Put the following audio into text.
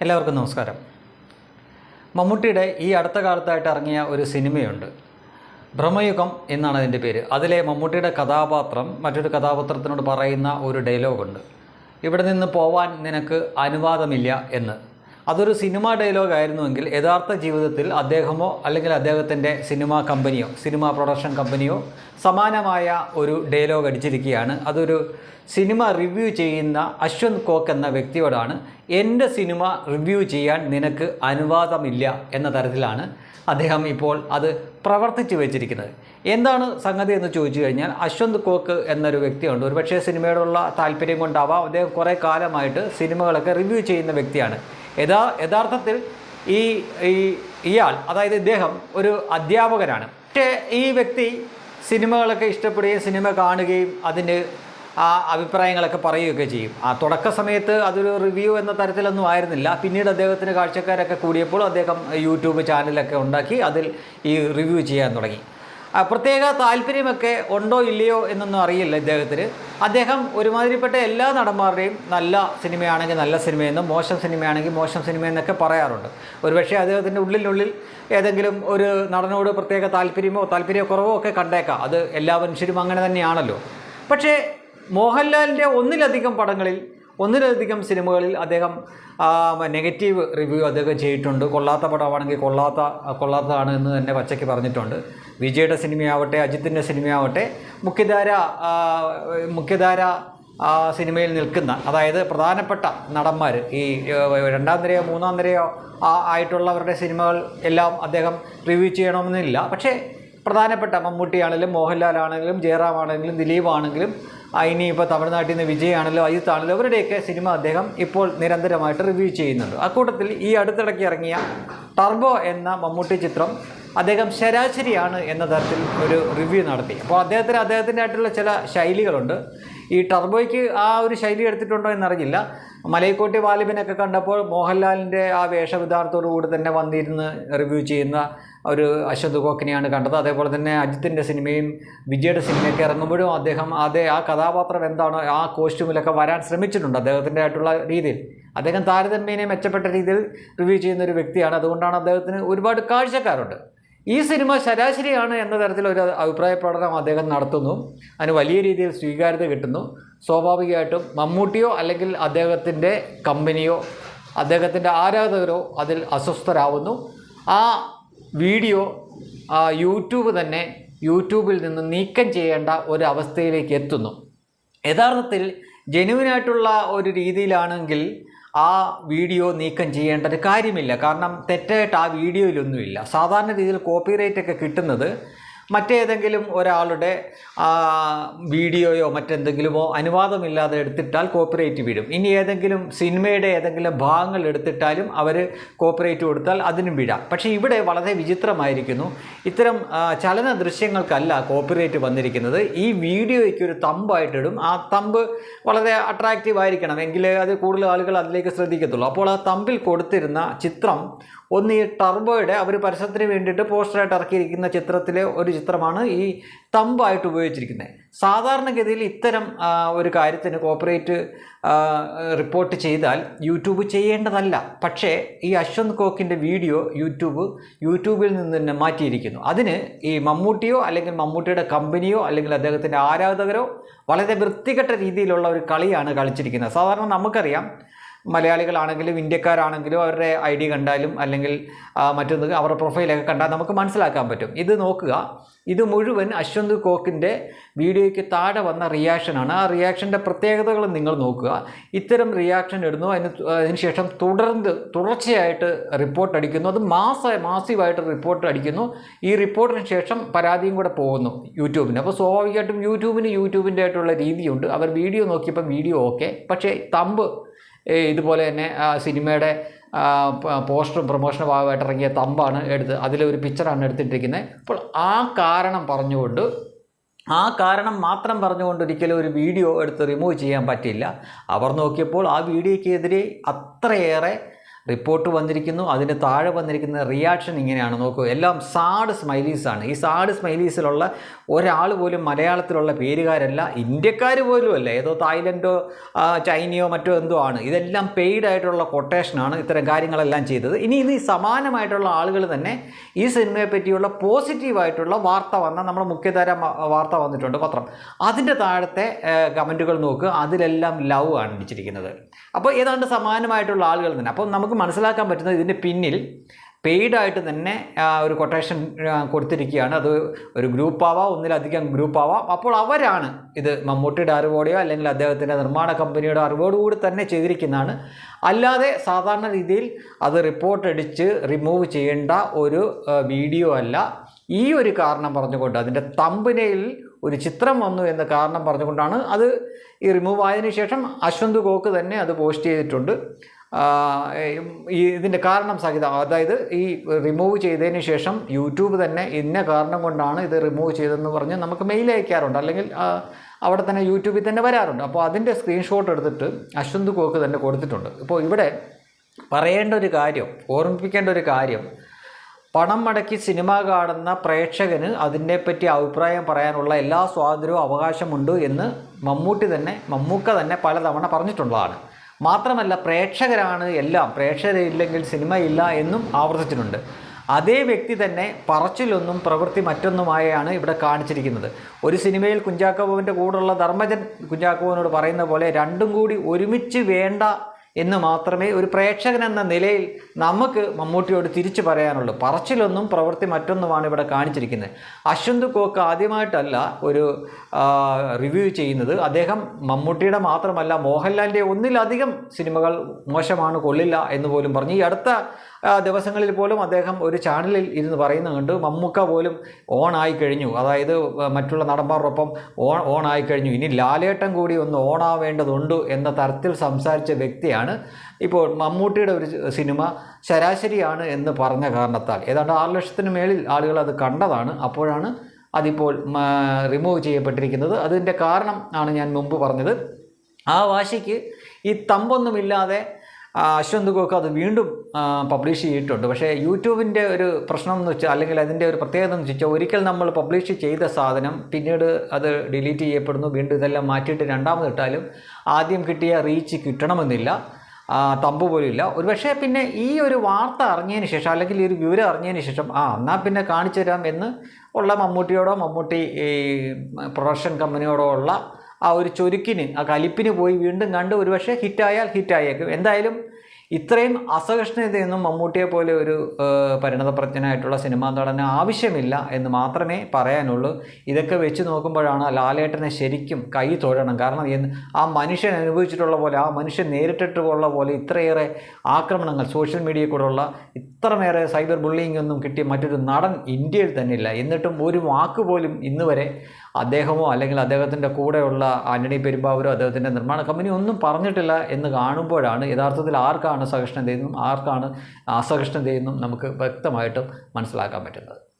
എല്ലാവർക്കും നമസ്കാരം. മമ്മൂട്ടിയുടെ ഈ അടുത്ത കാലത്തായിട്ട് ഇറങ്ങിയ ഒരു സിനിമയുണ്ട്. ഭ്രമയുഗം എന്നാണ് അതിന്റെ പേര്. അതിലെ മമ്മൂട്ടിയുടെ കഥാപാത്രം മറ്റൊരു കഥാപാത്രത്തിനോട് പറയുന്ന ഒരു ഡയലോഗുണ്ട്. ഇവിടെ നിന്ന് പോവാൻ നിനക്ക് അനുവാദമില്ല എന്ന്. അതൊരു സിനിമ ഡയലോഗ് ആയിരുന്നുവെങ്കിൽ യഥാർത്ഥ ജീവിതത്തിൽ അദ്ദേഹമോ അല്ലെങ്കിൽ അദ്ദേഹത്തിന്റെ സിനിമാ കമ്പനിയോ സിനിമാ പ്രൊഡക്ഷൻ കമ്പനിയോ സമാനമായ ഒരു ഡയലോഗ് അടിച്ചിരിക്കുകയാണ്. അതൊരു സിനിമ റിവ്യൂ ചെയ്യുന്ന അശ്വന്ത് കോക്ക് എന്ന വ്യക്തിയോടാണ് എന്റെ സിനിമ റിവ്യൂ ചെയ്യാൻ നിനക്ക് അനുവാദമില്ല എന്ന തരത്തിലാണ് അദ്ദേഹം ഇപ്പോൾ അത് പ്രവർത്തിച്ചു വെച്ചിരിക്കുന്നത്. എന്താണ് സംഗതി എന്ന് ചോദിച്ചു കഴിഞ്ഞാൽ അശ്വന്ത് കോക്ക് എന്നൊരു വ്യക്തിയുണ്ട്. ഒരുപക്ഷേ സിനിമയോടുള്ള താല്പര്യം കൊണ്ടാവാം. അദ്ദേഹം കുറേ കാലമായിട്ട് സിനിമകളൊക്കെ റിവ്യൂ ചെയ്യുന്ന വ്യക്തിയാണ്. യഥാ യഥാർത്ഥത്തിൽ ഈ ഇയാൾ അതായത് ഇദ്ദേഹം ഒരു അധ്യാപകനാണ്. പക്ഷേ ഈ വ്യക്തി സിനിമകളൊക്കെ ഇഷ്ടപ്പെടുകയും സിനിമ കാണുകയും അതിന് ആ അഭിപ്രായങ്ങളൊക്കെ പറയുകയൊക്കെ ചെയ്യും. ആ തുടക്ക സമയത്ത് അതൊരു റിവ്യൂ എന്ന തരത്തിലൊന്നും ആയിരുന്നില്ല. പിന്നീട് അദ്ദേഹത്തിന് കാഴ്ചക്കാരൊക്കെ കൂടിയപ്പോൾ അദ്ദേഹം യൂട്യൂബ് ചാനലൊക്കെ ഉണ്ടാക്കി അതിൽ ഈ റിവ്യൂ ചെയ്യാൻ തുടങ്ങി. പ്രത്യേക താല്പര്യമൊക്കെ ഉണ്ടോ ഇല്ലയോ എന്നൊന്നും അറിയില്ല ഇദ്ദേഹത്തിന്. അദ്ദേഹം ഒരുമാതിരിപ്പെട്ട എല്ലാ നടന്മാരുടെയും നല്ല സിനിമയാണെങ്കിൽ നല്ല സിനിമയെന്നും മോശം സിനിമയാണെങ്കിൽ മോശം സിനിമയെന്നൊക്കെ പറയാറുണ്ട്. ഒരുപക്ഷെ അദ്ദേഹത്തിന്റെ ഉള്ളിനുള്ളിൽ ഏതെങ്കിലും ഒരു നടനോട് പ്രത്യേക താല്പര്യമോ താല്പര്യക്കുറവോ ഒക്കെ കണ്ടേക്കാം. അത് എല്ലാ മനുഷ്യരും അങ്ങനെ തന്നെയാണല്ലോ. പക്ഷേ മോഹൻലാലിന്റെ ഒന്നിലധികം പടങ്ങളിൽ ഒന്നിലധികം സിനിമകളിൽ അദ്ദേഹം നെഗറ്റീവ് റിവ്യൂ അദ്ദേഹം ചെയ്തിട്ടുണ്ട്. കൊള്ളാത്ത പടമാണെങ്കിൽ കൊള്ളാത്ത കൊള്ളാത്തതാണ് എന്ന് തന്നെ പച്ചയ്ക്ക് പറഞ്ഞിട്ടുണ്ട്. വിജയുടെ സിനിമയാവട്ടെ അജിത്തിന്റെ സിനിമയാവട്ടെ മുഖ്യധാര മുഖ്യധാര സിനിമയിൽ നിൽക്കുന്ന അതായത് പ്രധാനപ്പെട്ട നടന്മാർ ഈ രണ്ടാം നിരയോ മൂന്നാം നിരയോ ആയിട്ടുള്ളവരുടെ സിനിമകൾ എല്ലാം അദ്ദേഹം റിവ്യൂ ചെയ്യണമെന്നില്ല. പക്ഷേ പ്രധാനപ്പെട്ട മമ്മൂട്ടിയാണെങ്കിലും മോഹൻലാൽ ആണെങ്കിലും ജയറാം ആണെങ്കിലും ദിലീപ് ആണെങ്കിലും ഇനിയിപ്പോൾ തമിഴ്നാട്ടിൽ നിന്ന് വിജയാണല്ലോ അയ്യത്താണല്ലോ അവരുടെയൊക്കെ സിനിമ അദ്ദേഹം ഇപ്പോൾ നിരന്തരമായിട്ട് റിവ്യൂ ചെയ്യുന്നുണ്ട്. അക്കൂട്ടത്തിൽ ഈ അടുത്തിടയ്ക്ക് ഇറങ്ങിയ ടർബോ എന്ന മമ്മൂട്ടി ചിത്രം അദ്ദേഹം ശരാശരിയാണ് എന്ന തരത്തിൽ ഒരു റിവ്യൂ നടത്തി. അപ്പോൾ അദ്ദേഹത്തിന് അദ്ദേഹത്തിന്റെ ആയിട്ടുള്ള ചില ശൈലികളുണ്ട്. ഈ ടർബോയ്ക്ക് ആ ഒരു ശൈലി എടുത്തിട്ടുണ്ടോ എന്നറിയില്ല. മലയക്കോട്ടി വാലിബിനൊക്കെ കണ്ടപ്പോൾ മോഹൻലാലിന്റെ ആ വേഷവിധാനത്തോടു കൂടി തന്നെ വന്നിരുന്ന് റിവ്യൂ ചെയ്യുന്ന ഒരു അശ്വന്ത് കോക്കിനെയാണ് കണ്ടത്. അതേപോലെ തന്നെ അജിത്തിന്റെ സിനിമയും വിജയുടെ സിനിമയൊക്കെ ഇറങ്ങുമ്പോഴും അദ്ദേഹം അതേ ആ കഥാപാത്രം എന്താണോ ആ കോസ്റ്റ്യൂമിലൊക്കെ വരാൻ ശ്രമിച്ചിട്ടുണ്ട് അദ്ദേഹത്തിന്റെ ആയിട്ടുള്ള രീതിയിൽ. അദ്ദേഹം താരതമ്യേനെ മെച്ചപ്പെട്ട രീതിയിൽ റിവ്യൂ ചെയ്യുന്ന ഒരു വ്യക്തിയാണ്. അതുകൊണ്ടാണ് അദ്ദേഹത്തിന് ഒരുപാട് കാഴ്ചക്കാരുണ്ട്. ഈ സിനിമ ശരാശരിയാണ് എന്ന തരത്തിലൊരു അഭിപ്രായ പ്രകടനം അദ്ദേഹം നടത്തുന്നു. അതിന് വലിയ രീതിയിൽ സ്വീകാര്യത കിട്ടുന്നു. സ്വാഭാവികമായിട്ടും മമ്മൂട്ടിയോ അല്ലെങ്കിൽ അദ്ദേഹത്തിന്റെ കമ്പനിയോ അദ്ദേഹത്തിന്റെ ആരാധകരോ അതിൽ അസ്വസ്ഥരാവുന്നു. ആ വീഡിയോ യൂട്യൂബ് തന്നെ യൂട്യൂബിൽ നിന്ന് നീക്കം ചെയ്യേണ്ട ഒരു അവസ്ഥയിലേക്ക് എത്തുന്നു. യഥാർത്ഥത്തിൽ ജെനുവിനായിട്ടുള്ള ഒരു രീതിയിലാണെങ്കിൽ ആ വീഡിയോ നീക്കം ചെയ്യേണ്ട ഒരു കാര്യമില്ല. കാരണം തെറ്റായിട്ട് ആ വീഡിയോയിലൊന്നുമില്ല. സാധാരണ രീതിയിൽ കോപ്പിറൈറ്റ് ഒക്കെ കിട്ടുന്നത് മറ്റേതെങ്കിലും ഒരാളുടെ വീഡിയോയോ മറ്റെന്തെങ്കിലുമോ അനുവാദമില്ലാതെ എടുത്തിട്ടാൽ കോപ്പിറൈറ്റ് വീഴും ഇനി ഏതെങ്കിലും സിനിമയുടെ ഏതെങ്കിലും ഭാഗങ്ങൾ എടുത്തിട്ടാലും അവർ കോപ്പിറൈറ്റ് കൊടുത്താൽ അതിനും വീഴാം പക്ഷേ ഇവിടെ വളരെ വിചിത്രമായിരിക്കുന്നു. ഇത്തരം ചലന ദൃശ്യങ്ങൾക്കല്ല കോപ്പിറൈറ്റ് വന്നിരിക്കുന്നത്. ഈ വീഡിയോയ്ക്ക് ഒരു തമ്പായിട്ടിടും. ആ തമ്പ് വളരെ അട്രാക്റ്റീവ് ആയിരിക്കണം. എങ്കിലേ അത് കൂടുതൽ ആളുകൾ അതിലേക്ക് ശ്രദ്ധിക്കത്തുള്ളൂ. അപ്പോൾ ആ തമ്പിൽ കൊടുത്തിരുന്ന ചിത്രം ഒന്ന് ഈ ടർബോയുടെ അവർ പരസ്യത്തിന് വേണ്ടിയിട്ട് പോസ്റ്ററായിട്ട് ഇറക്കിയിരിക്കുന്ന ചിത്രത്തിലെ ഒരു ചിത്രമാണ് ഈ തമ്പായിട്ട് ഉപയോഗിച്ചിരിക്കുന്നത്. സാധാരണഗതിയിൽ ഇത്തരം ഒരു കാര്യത്തിന് കോപ്പറേറ്റ് റിപ്പോർട്ട് ചെയ്താൽ യൂട്യൂബ് ചെയ്യേണ്ടതല്ല. പക്ഷേ ഈ അശ്വന്ത് കോക്കിന്റെ വീഡിയോ യൂട്യൂബ് യൂട്യൂബിൽ നിന്ന് തന്നെ മാറ്റിയിരിക്കുന്നു. അതിന് ഈ മമ്മൂട്ടിയോ അല്ലെങ്കിൽ മമ്മൂട്ടിയുടെ കമ്പനിയോ അല്ലെങ്കിൽ അദ്ദേഹത്തിന്റെ ആരാധകരോ വളരെ വൃത്തികെട്ട രീതിയിലുള്ള ഒരു കളിയാണ് കളിച്ചിരിക്കുന്നത്. സാധാരണ നമുക്കറിയാം മലയാളികളാണെങ്കിലും ഇന്ത്യക്കാരാണെങ്കിലും അവരുടെ ഐ ഡി കണ്ടാലും അല്ലെങ്കിൽ മറ്റൊന്ന് അവരുടെ പ്രൊഫൈലൊക്കെ കണ്ടാൽ നമുക്ക് മനസ്സിലാക്കാൻ പറ്റും. ഇത് നോക്കുക. ഇത് മുഴുവൻ അശ്വന്ത് കോക്കിന്റെ വീഡിയോയ്ക്ക് താഴെ വന്ന റിയാക്ഷനാണ് ആ റിയാക്ഷന്റെ പ്രത്യേകതകൾ നിങ്ങൾ നോക്കുക. ഇത്തരം റിയാക്ഷൻ ഇടുന്നു. അതിന് അതിനുശേഷം തുടർന്ന് തുടർച്ചയായിട്ട് റിപ്പോർട്ട് അടിക്കുന്നു. അത് മാസ മാസീവായിട്ട് റിപ്പോർട്ട് അടിക്കുന്നു. ഈ റിപ്പോർട്ടിന് ശേഷം പരാതിയും കൂടെ പോകുന്നു യൂട്യൂബിന്. അപ്പോൾ സ്വാഭാവികമായിട്ടും യൂട്യൂബിന് യൂട്യൂബിന്റെ ആയിട്ടുള്ള രീതിയുണ്ട്. അവർ വീഡിയോ നോക്കിയപ്പോൾ വീഡിയോ ഓക്കെ. പക്ഷേ തമ്പ് ഇതുപോലെ തന്നെ സിനിമയുടെ പോസ്റ്റർ പ്രൊമോഷൻ ഭാഗമായിട്ട് ഇറങ്ങിയ തമ്പാണ് എടുത്ത് അതിലൊരു പിക്ചറാണ് എടുത്തിട്ടിരിക്കുന്നത് അപ്പോൾ ആ കാരണം പറഞ്ഞുകൊണ്ട് ആ കാരണം മാത്രം പറഞ്ഞുകൊണ്ട് ഒരിക്കലും ഒരു വീഡിയോ എടുത്ത് റിമൂവ് ചെയ്യാൻ പറ്റില്ല അവർ നോക്കിയപ്പോൾ ആ വീഡിയോയ്ക്കെതിരെ അത്രയേറെ റിപ്പോർട്ട് വന്നിരിക്കുന്നു. അതിന് താഴെ വന്നിരിക്കുന്ന റിയാക്ഷൻ ഇങ്ങനെയാണ്. നോക്കൂ എല്ലാം സാഡ് സ്മൈലീസാണ് ഈ സാഡ് സ്മൈലീസിലുള്ള ഒരാൾ പോലും മലയാളത്തിലുള്ള പേരുകാരല്ല ഇന്ത്യക്കാർ പോലും അല്ല. ഏതോ തായ്ലൻഡോ ചൈനയോ മറ്റോ എന്തോ ആണ്. ഇതെല്ലാം പെയ്ഡ് ആയിട്ടുള്ള കൊട്ടേഷനാണ് ഇത്തരം കാര്യങ്ങളെല്ലാം ചെയ്തത്. ഇനി ഈ സമാനമായിട്ടുള്ള ആളുകൾ തന്നെ ഈ സിനിമയെ പറ്റിയുള്ള പോസിറ്റീവായിട്ടുള്ള വാർത്ത വന്ന നമ്മുടെ മുഖ്യധാര വാർത്ത വന്നിട്ടുണ്ട് പത്രം. അതിന്റെ താഴത്തെ കമന്റുകൾ നോക്കുക അതിലെല്ലാം ലവ് ആണ് ഇടിച്ചിരിക്കുന്നത് അപ്പോൾ ഏതാണ്ട് സമാനമായിട്ടുള്ള ആളുകൾ തന്നെ. അപ്പോൾ നമുക്ക് മനസ്സിലാക്കാൻ പറ്റുന്നത് ഇതിന്റെ പിന്നിൽ പെയ്ഡായിട്ട് തന്നെ ഒരു കൊട്ടേഷൻ കൊടുത്തിരിക്കുകയാണ്. അത് ഒരു ഗ്രൂപ്പ് ആവാം ഒന്നിലധികം ഗ്രൂപ്പ് ആവാം. അപ്പോൾ അവരാണ് ഇത് മമ്മൂട്ടിയുടെ അറിവോടെയോ അല്ലെങ്കിൽ അദ്ദേഹത്തിന്റെ നിർമ്മാണ കമ്പനിയുടെ അറിവോടുകൂടി തന്നെ ചെയ്തിരിക്കുന്നതാണ്. അല്ലാതെ സാധാരണ രീതിയിൽ അത് റിപ്പോർട്ട് അടിച്ച് റിമൂവ് ചെയ്യേണ്ട ഒരു വീഡിയോ അല്ല. ഈ ഒരു കാരണം പറഞ്ഞുകൊണ്ട് അതിന്റെ തമ്പിനയിൽ ഒരു ചിത്രം വന്നു എന്ന കാരണം പറഞ്ഞുകൊണ്ടാണ് അത് ഈ റിമൂവ് ആയതിനു ശേഷം അശ്വന്ത് ഗോക്ക് തന്നെ അത് പോസ്റ്റ് ചെയ്തിട്ടുണ്ട്. ഈ ഇതിന്റെ കാരണം സഹിതം അതായത് ഈ റിമൂവ് ചെയ്തതിന് ശേഷം യൂട്യൂബ് തന്നെ ഇന്ന കാരണം കൊണ്ടാണ് ഇത് റിമൂവ് ചെയ്തതെന്ന് പറഞ്ഞ് നമുക്ക് മെയിൽ അയക്കാറുണ്ട്. അല്ലെങ്കിൽ അവിടെ തന്നെ യൂട്യൂബിൽ തന്നെ വരാറുണ്ട്. അപ്പോൾ അതിന്റെ സ്ക്രീൻഷോട്ട് എടുത്തിട്ട് അശ്വന്ത് കോക്ക് തന്നെ കൊടുത്തിട്ടുണ്ട്. ഇപ്പോൾ ഇവിടെ പറയേണ്ട ഒരു കാര്യം ഓർമ്മിപ്പിക്കേണ്ട ഒരു കാര്യം. പണം മടക്കി സിനിമ കാണുന്ന പ്രേക്ഷകന് അതിനെപ്പറ്റി അഭിപ്രായം പറയാനുള്ള എല്ലാ സ്വാതന്ത്ര്യവും അവകാശമുണ്ട് എന്ന് മമ്മൂട്ടി തന്നെ മമ്മൂക്ക തന്നെ പലതവണ പറഞ്ഞിട്ടുള്ളതാണ്. മാത്രമല്ല പ്രേക്ഷകരാണ് എല്ലാം. പ്രേക്ഷകരില്ലെങ്കിൽ സിനിമയില്ല എന്നും ആവർത്തിച്ചിട്ടുണ്ട്. അതേ വ്യക്തി തന്നെ പറച്ചിലൊന്നും പ്രവൃത്തി മറ്റൊന്നുമായാണ് ഇവിടെ കാണിച്ചിരിക്കുന്നത്. ഒരു സിനിമയിൽ കുഞ്ചാക്കോവിന്റെ കൂടെയുള്ള ധർമ്മജൻ കുഞ്ചാക്കോവിനോട് പറയുന്ന പോലെ രണ്ടും കൂടി ഒരുമിച്ച് വേണ്ട എന്ന് മാത്രമേ ഒരു പ്രേക്ഷകൻ എന്ന നിലയിൽ നമുക്ക് മമ്മൂട്ടിയോട് തിരിച്ചു പറയാനുള്ളൂ. പറച്ചിലൊന്നും പ്രവൃത്തി മറ്റൊന്നുമാണ് ഇവിടെ കാണിച്ചിരിക്കുന്നത്. അശ്വന്ത് കോക്ക് ആദ്യമായിട്ടല്ല ഒരു റിവ്യൂ ചെയ്യുന്നത്. അദ്ദേഹം മമ്മൂട്ടിയുടെ മാത്രമല്ല മോഹൻലാലിന്റെ ഒന്നിലധികം സിനിമകൾ മോശമാണ് കൊള്ളില്ല എന്ന് പോലും പറഞ്ഞു. ഈ അടുത്ത ദിവസങ്ങളിൽ പോലും അദ്ദേഹം ഒരു ചാനലിൽ ഇരുന്ന് പറയുന്നത് കണ്ട്. മമ്മൂക്ക പോലും ഓൺ ആയി കഴിഞ്ഞു. അതായത് മറ്റുള്ള നടന്മാരോടൊപ്പം ഓൺ ആയി കഴിഞ്ഞു. ഇനി ലാലേട്ടം കൂടി ഒന്ന് ഓണാവേണ്ടതുണ്ട് എന്ന തരത്തിൽ സംസാരിച്ച വ്യക്തിയാണ് ഇപ്പോൾ മമ്മൂട്ടിയുടെ ഒരു സിനിമ ശരാശരിയാണ് എന്ന് പറഞ്ഞ കാരണത്താൽ ഏതാണ്ട് ആറ് ലക്ഷത്തിന് മേളിൽ ആളുകൾ അത് കണ്ടതാണ്. അപ്പോഴാണ് അതിപ്പോൾ റിമൂവ് ചെയ്യപ്പെട്ടിരിക്കുന്നത്. അതിന്റെ കാരണം ആണ് ഞാൻ മുമ്പ് പറഞ്ഞത്. ആ വാശിക്ക് ഈ തമ്പൊന്നുമില്ലാതെ അശ്വന്ത് ഗോക്ക് അത് വീണ്ടും പബ്ലിഷ് ചെയ്തിട്ടുണ്ട്. പക്ഷേ യൂട്യൂബിന്റെ ഒരു പ്രശ്നം എന്ന് വെച്ചാൽ അല്ലെങ്കിൽ അതിന്റെ ഒരു പ്രത്യേകത എന്ന് വെച്ചാൽ ഒരിക്കൽ നമ്മൾ പബ്ലിഷ് ചെയ്ത സാധനം പിന്നീട് അത് ഡിലീറ്റ് ചെയ്യപ്പെടുന്നു വീണ്ടും ഇതെല്ലാം മാറ്റിയിട്ട് രണ്ടാമതിട്ടാലും ആദ്യം കിട്ടിയ റീച്ച് കിട്ടണമെന്നില്ല. തമ്പ് പോലും ഇല്ല. ഒരുപക്ഷെ പിന്നെ ഈ ഒരു വാർത്ത അറിഞ്ഞതിന് ശേഷം അല്ലെങ്കിൽ ഈ ഒരു വിവരം അറിഞ്ഞതിന് ശേഷം ആ എന്നാൽ പിന്നെ കാണിച്ചു തരാം എന്ന് ഉള്ള മമ്മൂട്ടിയോടോ മമ്മൂട്ടി ഈ പ്രൊഡക്ഷൻ കമ്പനിയോടോ ഉള്ള ആ ഒരു ചൊരുക്കിന് ആ കലിപ്പിന് പോയി വീണ്ടും കണ്ട് ഒരുപക്ഷെ ഹിറ്റായാൽ ഹിറ്റായേക്കും. എന്തായാലും ഇത്രയും അസഹിഷ്ണുതയൊന്നും മമ്മൂട്ടിയെ പോലെ ഒരു പരിണതപ്രജ്ഞനായിട്ടുള്ള സിനിമാ നടന് ആവശ്യമില്ല എന്ന് മാത്രമേ പറയാനുള്ളൂ. ഇതൊക്കെ വെച്ച് നോക്കുമ്പോഴാണ് ലാലേട്ടനെ ശരിക്കും കൈ തൊഴണം. കാരണം ആ മനുഷ്യൻ അനുഭവിച്ചിട്ടുള്ള പോലെ ആ മനുഷ്യൻ നേരിട്ടിട്ടുള്ള പോലെ ഇത്രയേറെ ആക്രമണങ്ങൾ സോഷ്യൽ മീഡിയയിൽ കൂടെയുള്ള ഇത്രമേറെ സൈബർ ബുള്ളിങ് ഒന്നും കിട്ടിയ മറ്റൊരു നടൻ ഇന്ത്യയിൽ തന്നെ ഇല്ല എന്നിട്ടും ഒരു വാക്ക് പോലും ഇന്ന് വരെ അദ്ദേഹമോ അല്ലെങ്കിൽ അദ്ദേഹത്തിന്റെ കൂടെയുള്ള ആന്റണി പെരുമ്പാവൂരോ അദ്ദേഹത്തിന്റെ നിർമ്മാണ കമ്പനി ഒന്നും പറഞ്ഞിട്ടില്ല എന്ന് കാണുമ്പോഴാണ് യഥാർത്ഥത്തിൽ ആർക്കാണ് സഹിഷ്ണുതയെന്നും ആർക്കാണ് അസഹിഷ്ണുതയെന്നും നമുക്ക് വ്യക്തമായിട്ടും മനസ്സിലാക്കാൻ പറ്റുന്നത്.